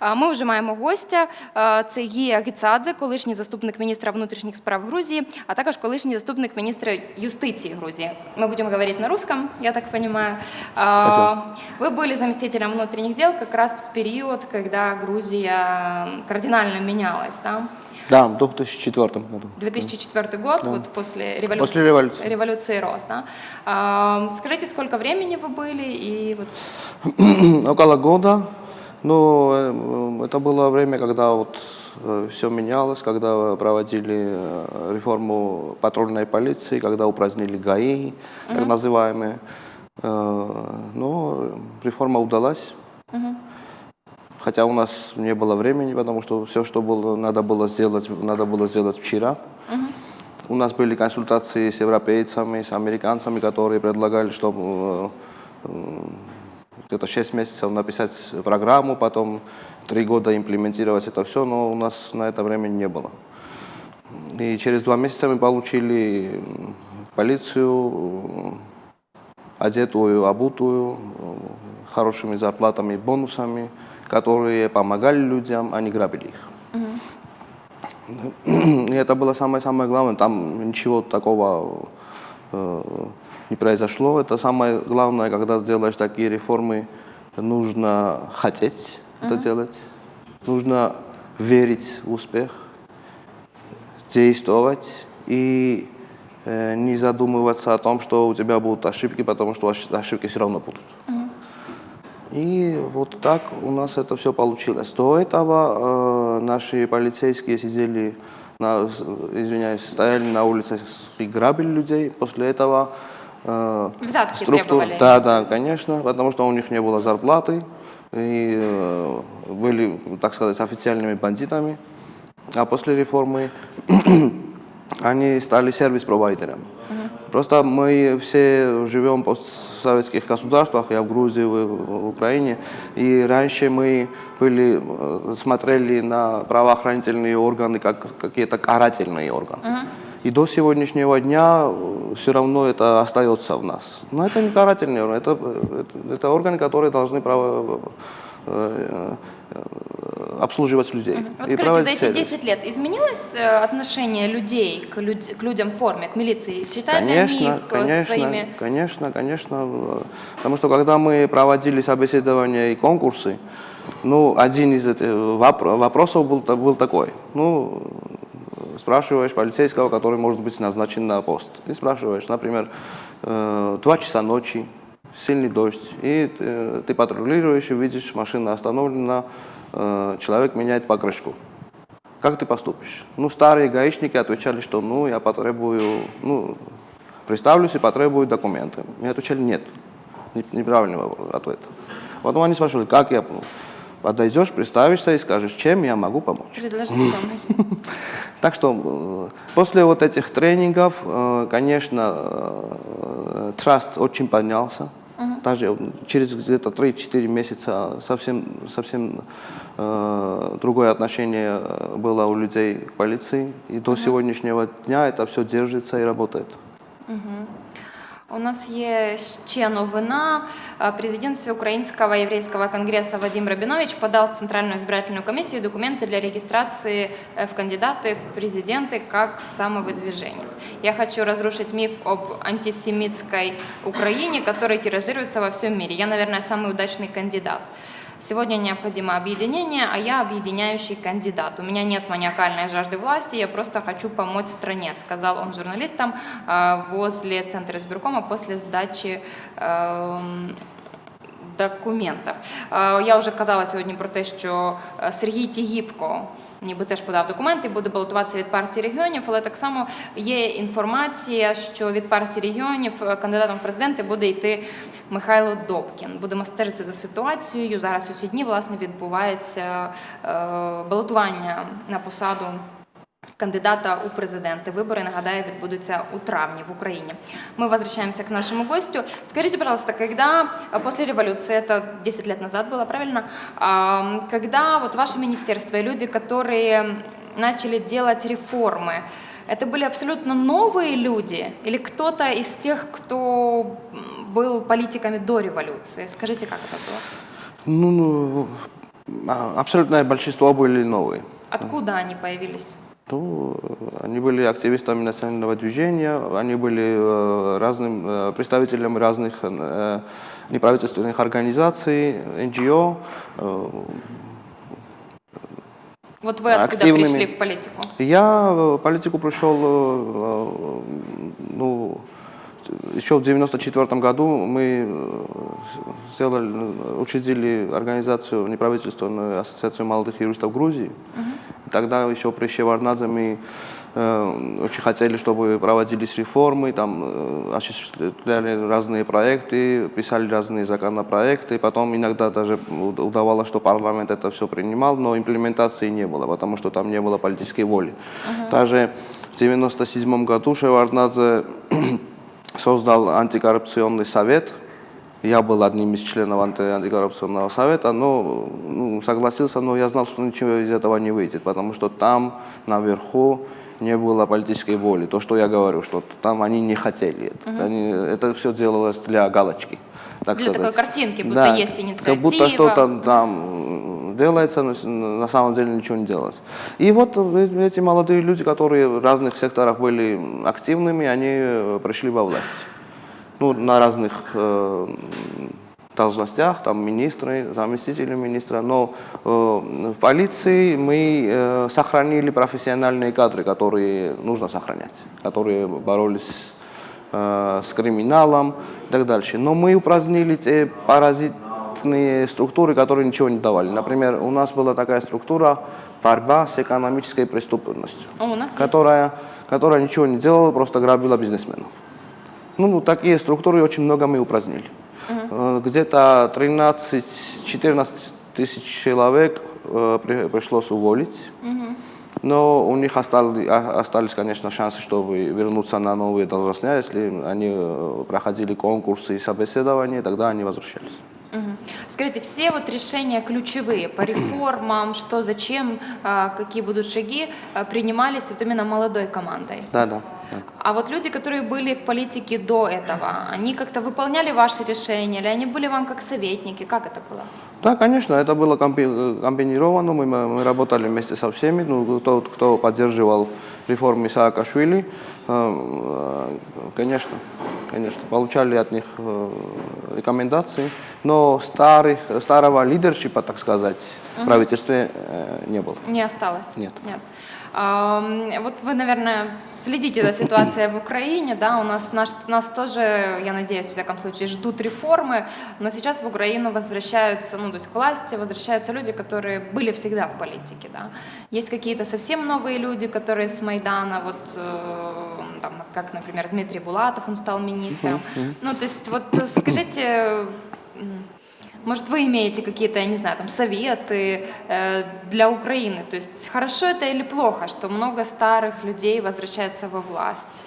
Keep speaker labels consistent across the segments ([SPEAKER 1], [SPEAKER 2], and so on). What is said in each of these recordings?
[SPEAKER 1] А, Ми вже маємо гостя. А, Це Гія Гіцадзе, колишній заступник міністра внутрішніх справ Грузії, а також колишній заступник міністра юстиції Грузии. Мы будем говорить на русском, я так понимаю. А,
[SPEAKER 2] Спасибо.
[SPEAKER 1] Вы были заместителем внутренних дел как раз в период, когда Грузия кардинально менялась, да?
[SPEAKER 2] Да, в 2004 году.
[SPEAKER 1] 2004 год, вот после революции.
[SPEAKER 2] После революции.
[SPEAKER 1] Революции РОС, да? А, Скажите, сколько времени вы были и вот
[SPEAKER 2] Около года. Но э, это было время, когда вот все менялось, когда проводили э, реформу патрульной полиции, когда упразднили ГАИ, так называемые. Э, Но реформа удалась. Хотя у нас не было времени, потому что все, что было, надо было сделать, надо было сделать вчера. У нас были консультации с европейцами, с американцами, которые предлагали, чтобы э, где-то 6 месяцев написать программу, потом 3 года имплементировать это все, но у нас на это времени не было. И через два месяца мы получили полицию, одетую, обутую, хорошими зарплатами и бонусами, которые помогали людям, а не грабили их. И это было самое-самое главное. Там ничего такого э, не произошло. Это самое главное, когда делаешь такие реформы, нужно хотеть это делать, нужно верить в успех, действовать и э, не задумываться о том, что у тебя будут ошибки, потому что ошиб- ошибки все равно будут. И вот так у нас это все получилось. До этого э, наши полицейские сидели, на, извиняюсь, стояли на улицах и грабили людей. После этого э,
[SPEAKER 1] Взятки требовали,
[SPEAKER 2] Да, да, конечно, потому что у них не было зарплаты и э, были, так сказать, официальными бандитами. А после реформы они стали сервис-провайдерами. Просто мы все живем в постсоветских государствах, я в Грузии, вы в Украине, и раньше мы были, э, смотрели на правоохранительные органы как какие-то карательные органы. И до сегодняшнего дня все равно это остается в нас. Но это не карательные органы, это, это, это органы, которые должны право, э, э, обслуживать людей.
[SPEAKER 1] Вот
[SPEAKER 2] и
[SPEAKER 1] скажите, за эти
[SPEAKER 2] сервис.
[SPEAKER 1] 10 лет изменилось э, отношение людей к, люд- к людям в форме, к милиции? Считают ли они
[SPEAKER 2] Конечно,
[SPEAKER 1] их э,
[SPEAKER 2] конечно,
[SPEAKER 1] своими?
[SPEAKER 2] конечно, конечно. э, Потому что когда мы проводили собеседования и конкурсы, ну, один из этих вопро- вопросов был, был такой. Ну, спрашиваешь полицейского, который может быть назначен на пост. И спрашиваешь, например, э, два часа ночи, сильный дождь, и э, ты патрулируешь и видишь, машина остановлена, э, человек меняет покрышку. Как ты поступишь? Ну, старые гаишники отвечали, что ну, я потребую, ну, представлюсь и потребую документы. Мне отвечали нет. Не- Неправильный ответ. Потом они спрашивали, как я подойдешь, представишься и скажешь, чем я могу помочь.
[SPEAKER 1] Предложите помощь.
[SPEAKER 2] Так что э, после вот этих тренингов, э, конечно, э, траст очень поднялся. Даже через где-то 3-4 месяца совсем, совсем э, другое отношение было у людей к полиции. И до сегодняшнего дня это все держится и работает.
[SPEAKER 1] У нас є ще новина. Е, Президент Всеукраинского еврейского конгресса Вадим Рабинович подал в Центральную избирательную комиссию документы для регистрации э, в кандидаты в президенты как самовыдвиженец. Я хочу разрушить миф об антисемитской Украине, который тиражируется во всем мире. Я, наверное, самый удачный кандидат. Сегодня необходимо объединение, а я объединяющий кандидат. У меня нет маниакальной жажды власти, я просто хочу помочь стране, сказал он журналистам э, возле центра избиркома после сдачи эм, документів. Е, Я вже казала сьогодні про те, що е, Сергій Тігіпко ніби теж подав документи, буде балотуватися від партії регіонів, але так само є інформація, що від партії регіонів е, кандидатом в президенти буде йти Михайло Добкін. Будемо стежити за ситуацією. Зараз у ці дні власне відбувається е, балотування на посаду кандидата у президенты. Выборы, нагадаю, відбудуться у травне в Украине. Мы возвращаемся к нашему гостю. Скажите, пожалуйста, когда а, после революции, это 10 лет назад было, правильно, а, когда вот ваше министерство и люди, которые начали делать реформы, это были абсолютно новые люди или кто-то из тех, кто был политиками до революции? Скажите, как это было?
[SPEAKER 2] Ну, ну, А, Абсолютное большинство были новые.
[SPEAKER 1] Откуда они появились?
[SPEAKER 2] Ну, э, они были активистами национального движения, они были э, разным э, представителями разных неправительственных организаций, НГО.
[SPEAKER 1] Вот вы откуда
[SPEAKER 2] Активными.
[SPEAKER 1] пришли в политику?
[SPEAKER 2] Я в политику пришел, ну, еще в 94 году мы сделали, учредили организацию неправительственную ассоциацию молодых юристов Грузии. Тогда еще при Шеварднадзе мы э, очень хотели, чтобы проводились реформы, там э, осуществляли разные проекты, писали разные законопроекты. Потом иногда даже уд- удавалось, что парламент это все принимал, но имплементации не было, потому что там не было политической воли. Даже в 97 году Шеварднадзе создал антикоррупционный совет. Я был одним из членов анти- антикоррупционного совета, но ну, согласился, но я знал, что ничего из этого не выйдет, потому что там, наверху, не было политической воли. То, что я говорю, что там они не хотели это. Они- это все делалось для галочки. Так
[SPEAKER 1] Для
[SPEAKER 2] сказать.
[SPEAKER 1] такой картинки, будто
[SPEAKER 2] Да,
[SPEAKER 1] есть
[SPEAKER 2] Как будто
[SPEAKER 1] инициатива.
[SPEAKER 2] что-то там делается, но на самом деле ничего не делалось. И вот э- эти молодые люди, которые в разных секторах были активными, они э, пришли во власть. Ну, на разных э, должностях, там министры, заместители министра, но э, в полиции мы э, сохранили профессиональные кадры, которые нужно сохранять, которые боролись э, с криминалом и так дальше. Но мы упразднили те паразитные структуры, которые ничего не давали. Например, у нас была такая структура борьба с экономической преступностью,
[SPEAKER 1] О, есть.
[SPEAKER 2] которая, которая ничего не делала, просто грабила бизнесменов. Ну, ну, такие структуры очень много мы упразднили. Э, Где-то 13-14 тысяч человек э, при- пришлось уволить. Но у них остали- а- остались, конечно, шансы, чтобы вернуться на новые должности. Если они э, проходили конкурсы и собеседования, тогда они возвращались.
[SPEAKER 1] Мгм. Скажите, все вот решения ключевые по реформам, что, зачем, а, какие будут шаги, а, принимались вот именно молодой командой.
[SPEAKER 2] Да, да.
[SPEAKER 1] А вот люди, которые были в политике до этого, они как-то выполняли ваши решения, или они были вам как советники? Как это было?
[SPEAKER 2] Да, конечно, это было э, комбинировано. Мы, мы работали вместе со всеми. Ну, тот, кто поддерживал реформы Саакашвили, э, э, конечно, конечно, получали от них рекомендации. Но старых, старого лидершипа, так сказать, в правительстве не было.
[SPEAKER 1] Не осталось?
[SPEAKER 2] Нет.
[SPEAKER 1] Нет. Вот вы, наверное, следите за ситуацией в Украине, да, у нас, наш, нас тоже, я надеюсь, в всяком случае, ждут реформы, но сейчас в Украину возвращаются, ну, то есть к власти возвращаются люди, которые были всегда в политике, да. Есть какие-то совсем новые люди, которые с Майдана, вот, э, там, как, например, Дмитрий Булатов, он стал министром. Ну, то есть, вот э, скажите, может, вы имеете какие-то, я не знаю, там советы э, для Украины? То есть хорошо это или плохо, что много старых людей возвращается во власть?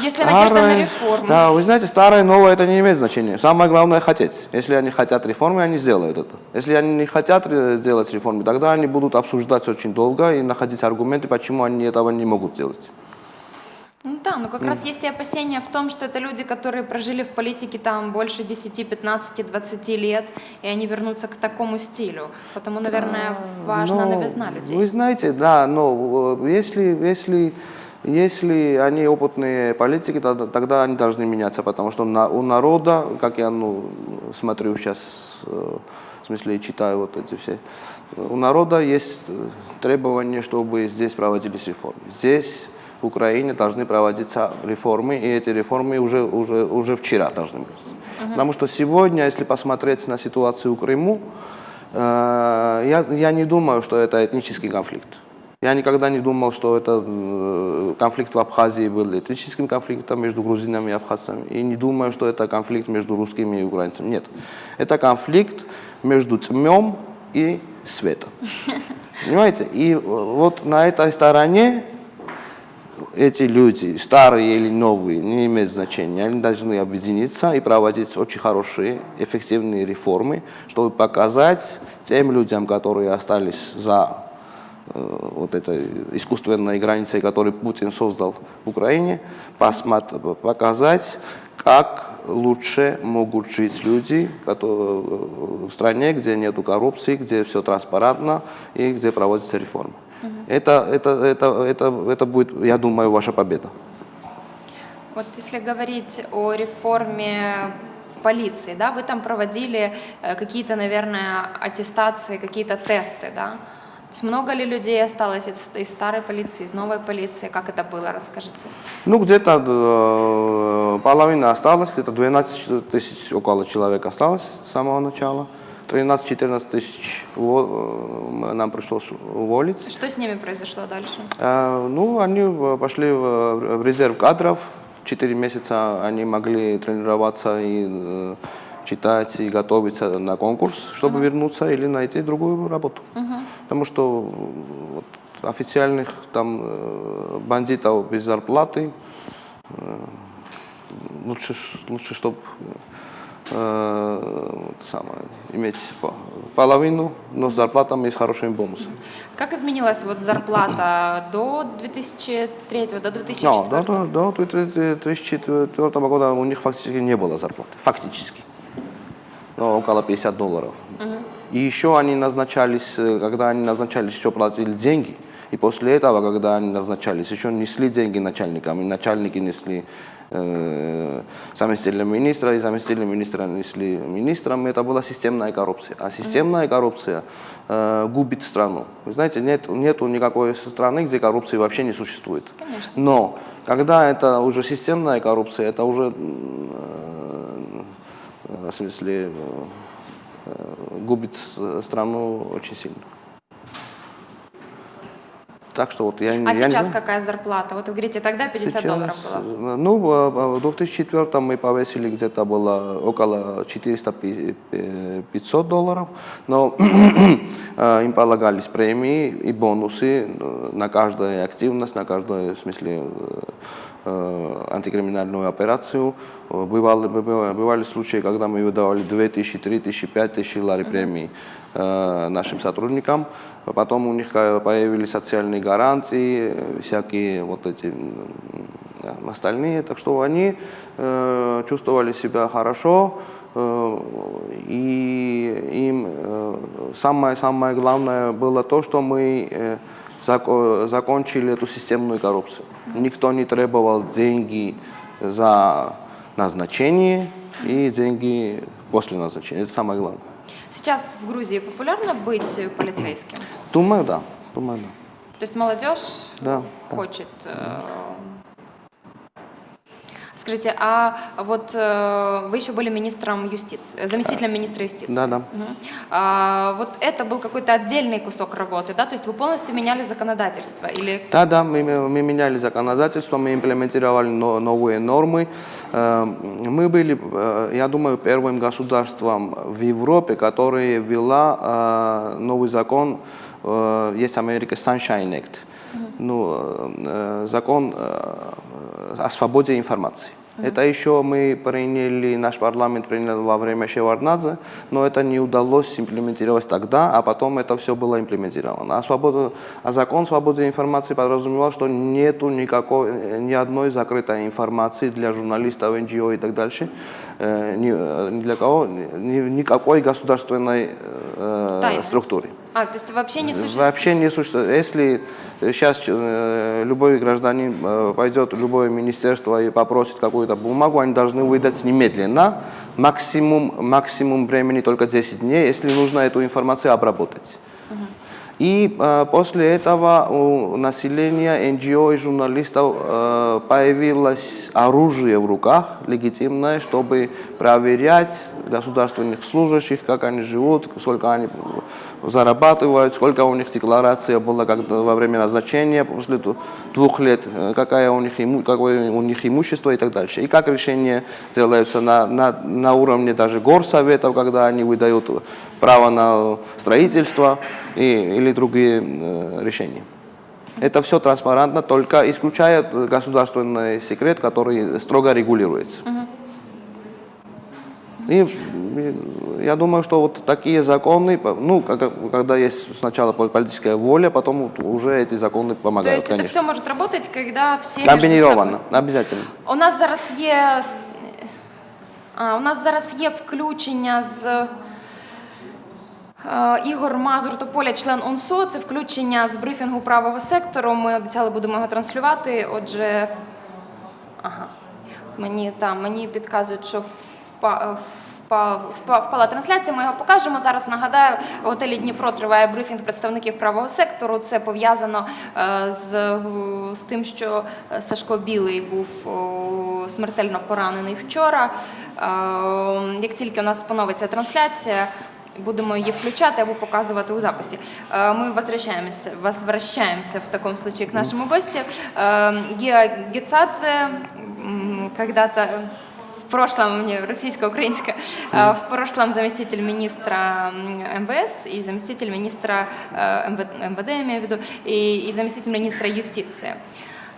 [SPEAKER 1] Если надежда на
[SPEAKER 2] Старое-
[SPEAKER 1] реформу.
[SPEAKER 2] Да, вы знаете, старое и новое это не имеет значения. Самое главное хотеть. Если они хотят реформы, они сделают это. Если они не хотят э, делать реформы, тогда они будут обсуждать очень долго и находить аргументы, почему они этого не могут делать.
[SPEAKER 1] Ну да, но как раз есть и опасения в том, что это люди, которые прожили в политике там больше 10, 15, 20 лет, и они вернутся к такому стилю. Потому, наверное, важна
[SPEAKER 2] Но,
[SPEAKER 1] новизна людей.
[SPEAKER 2] Вы знаете, да, но э, если, если, если они опытные политики, тогда, тогда они должны меняться, потому что на- у народа, как я ну, смотрю сейчас, э, в смысле читаю вот эти все, у народа есть э, требование, чтобы здесь проводились реформы. Здесь в Украине должны проводиться реформы, и эти реформы уже, уже, уже вчера должны быть. Потому что сегодня, если посмотреть на ситуацию в Крыму, Э, Я, я не думаю, что это этнический конфликт. Я никогда не думал, что это э, конфликт в Абхазии был этническим конфликтом между грузинами и абхазцами. И не думаю, что это конфликт между русскими и украинцами. Нет. Это конфликт между тьмем и светом. Понимаете? И э, вот на этой стороне эти люди, старые или новые, не имеет значения. Они должны объединиться и проводить очень хорошие, эффективные реформы, чтобы показать тем людям, которые остались за э, вот этой искусственной границей, которую Путин создал в Украине, посмат- показать, как лучше могут жить люди которые, э, в стране, где нет коррупции, где все транспарантно и где проводятся реформы. Это, это, это, это, это будет, я думаю, ваша победа.
[SPEAKER 1] Вот если говорить о реформе полиции, да, вы там проводили э, какие-то, наверное, аттестации, какие-то тесты, да? То есть много ли людей осталось из, из старой полиции, из новой полиции? Как это было? Расскажите.
[SPEAKER 2] Ну, где-то э, половина осталась, где-то 12 тысяч около человек осталось с самого начала. 13-14 тысяч э, нам пришлось уволить.
[SPEAKER 1] Что с ними произошло дальше?
[SPEAKER 2] Э, Ну, они э, пошли в резерв кадров. Четыре месяца они могли тренироваться и э, читать и готовиться на конкурс, чтобы вернуться или найти другую работу. Потому что вот, официальных там бандитов без зарплаты лучше, лучше чтобы самое, иметь по- половину, но с зарплатами и с хорошими бонусами.
[SPEAKER 1] Как изменилась вот зарплата до 2003 до 2004?
[SPEAKER 2] No, до, до, до 2004 года у них фактически не было зарплаты. Фактически. Ну, около 50 долларов. И еще они назначались, э, когда они назначались, еще платили деньги. И после этого, когда они назначались, еще несли деньги начальникам. И начальники несли э, заместителя министра, и заместителя министра несли министрам. Это была системная коррупция. А системная коррупция э, губит страну. Вы знаете, нет нету никакой страны, где коррупции вообще не существует.
[SPEAKER 1] Конечно.
[SPEAKER 2] Но когда это уже системная коррупция, это уже э, в смысле э, губит страну очень сильно. Так что вот я,
[SPEAKER 1] А
[SPEAKER 2] я не
[SPEAKER 1] сейчас
[SPEAKER 2] знаю.
[SPEAKER 1] какая зарплата? Вот вы говорите, тогда 50 долларов
[SPEAKER 2] Сейчас,
[SPEAKER 1] было.
[SPEAKER 2] э, Ну, в в 2004 мы повесили где-то было около 400-500 долларов, но э, им полагались премии и бонусы э, на каждую активность, на каждую, в смысле, э, э, антикриминальную операцию. Э, Бывали, бывали, случаи, когда мы выдавали 2000, 3000, 5000 лари премий э, нашим сотрудникам. Потом у них э, появились социальные гарантии, э, всякие вот эти э, остальные. Так что они э, чувствовали себя хорошо. э, И им э, самое-самое главное было то, что мы э, закончили эту системную коррупцию. Никто не требовал деньги за назначение и деньги после назначения. Это самое главное.
[SPEAKER 1] Сейчас в Грузии популярно быть полицейским?
[SPEAKER 2] Думаю, да. Думаю, да.
[SPEAKER 1] То есть молодежь
[SPEAKER 2] Да, да.
[SPEAKER 1] хочет. э, Скажите, а вот э, вы еще были министром юстиции, заместителем министра юстиции.
[SPEAKER 2] Да, да.
[SPEAKER 1] Мгм. А, вот это был какой-то отдельный кусок работы, да? То есть вы полностью меняли законодательство или
[SPEAKER 2] Да, да, мы, мы меняли законодательство, мы имплементировали но- новые нормы. Э, Мы были, э, я думаю, первым государством в Европе, которое ввела э, новый закон, э, есть Америка Sunshine Act, ну, э, закон э, свободе информации. Это еще мы приняли, наш парламент принял во время Шеварднадзе, но это не удалось имплементировать тогда, а потом это все было имплементировано. А, свобода, а закон свободы информации подразумевал, что нету никакой, ни одной закрытой информации для журналистов, НГО и так дальше, э, ни, э, для кого, ни- никакой государственной э,
[SPEAKER 1] Тайны.
[SPEAKER 2] структуре.
[SPEAKER 1] А, то есть вообще не существует.
[SPEAKER 2] Вообще не существует. Если сейчас любой гражданин э, пойдет в любое министерство и попросит какую-то бумагу, они должны выдать немедленно. Максимум, максимум времени только 10 дней, если нужно эту информацию обработать. И э, после этого у населения, НГО и журналистов э, появилось оружие в руках, легитимное, чтобы проверять государственных служащих, как они живут, сколько они зарабатывают, сколько у них декларация была когда, во время назначения, после двух лет, э, какая у них какое у них имущество и так дальше. И как решения делаются на, на, на уровне даже горсоветов, когда они выдают право на строительство и, или другие э, решения. Это все транспарентно, только исключая государственный секрет, который строго регулируется. И И, и я думаю, что вот такие законы, ну, как- когда есть сначала политическая воля, потом вот уже эти законы
[SPEAKER 1] То
[SPEAKER 2] помогают,
[SPEAKER 1] есть это
[SPEAKER 2] конечно.
[SPEAKER 1] все может работать, когда все между
[SPEAKER 2] Комбинированно,
[SPEAKER 1] собой.
[SPEAKER 2] обязательно.
[SPEAKER 1] У нас зараз є а, у нас зараз є включення з е, Ігор Мазур Тополя, член ОНСО. Це включення з брифінгу правого сектору. Ми обіцяли, будемо його транслювати. Отже, ага. Мені там мені підказують, що впа, впа, впа- впала трансляція. Ми його покажемо зараз. Нагадаю, в готелі Дніпро триває брифінг представників правого сектору. Це пов'язано е, з, в- з тим, що е, Сашко Білий був о, смертельно поранений вчора. Е, Як тільки у нас поновиться трансляція. Будемо її включати або показувати у записі. Э, Мы возвращаемся, возвращаемся в таком случае к нашему гостю. Э, Геа Гецадзе м, когда-то в прошлом, не, российско-украинское, э, в прошлом заместитель министра МВС и заместитель министра э, МВ- МВД, я имею в виду, и, и заместитель министра юстиции.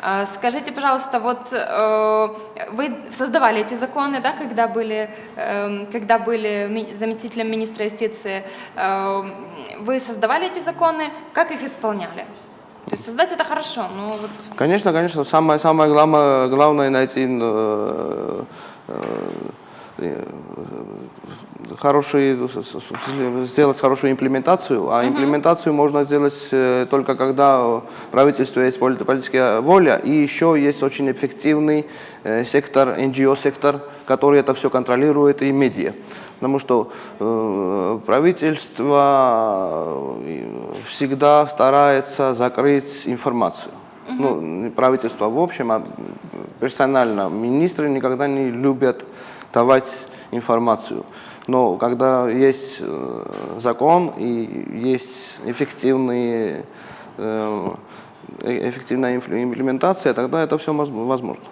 [SPEAKER 1] А, Скажите, пожалуйста, вот э, вы создавали эти законы, да, когда были, эм, когда были заместителем министра юстиции, э, вы создавали эти законы, как их исполняли? То есть создать это хорошо, но вот
[SPEAKER 2] Конечно, конечно, самое, самое главное, главное найти э, э, хороший, с- сделать хорошую имплементацию, а имплементацию можно сделать э, только когда в правительстве есть поли- политическая воля, и еще есть очень эффективный э, сектор, NGO-сектор, который это все контролирует, и медиа. Потому что э, правительство э, всегда старается закрыть информацию. Ну, не правительство в общем, а персонально. Министры никогда не любят давать информацию. Но когда есть э, закон и есть эффективные, э, э, эффективная имплементация, тогда это все возможно.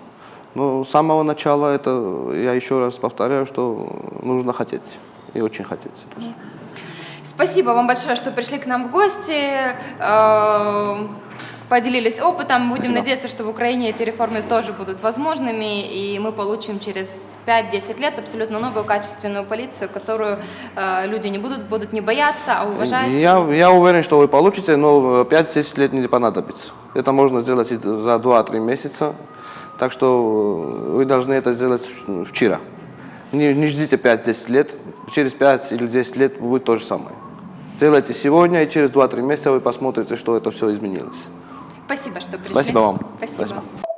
[SPEAKER 2] Но с самого начала это, я еще раз повторяю, что нужно хотеть. И очень хотеть.
[SPEAKER 1] Спасибо вам большое, что пришли к нам в гости, поделились опытом. Будем
[SPEAKER 2] Спасибо.
[SPEAKER 1] надеяться, что в Украине эти реформы тоже будут возможными, и мы получим через 5-10 лет абсолютно новую качественную полицию, которую э, люди не будут, будут не бояться, а уважать.
[SPEAKER 2] Я, я уверен, что вы получите, но 5-10 лет не понадобится. Это можно сделать за 2-3 месяца. Так что вы должны это сделать вчера. Не, не ждите 5-10 лет. Через 5 или 10 лет будет то же самое. Делайте сегодня, и через 2-3 месяца вы посмотрите, что это все изменилось.
[SPEAKER 1] Спасибо, что пришли.
[SPEAKER 2] Спасибо вам.
[SPEAKER 1] Спасибо.
[SPEAKER 2] Спасибо.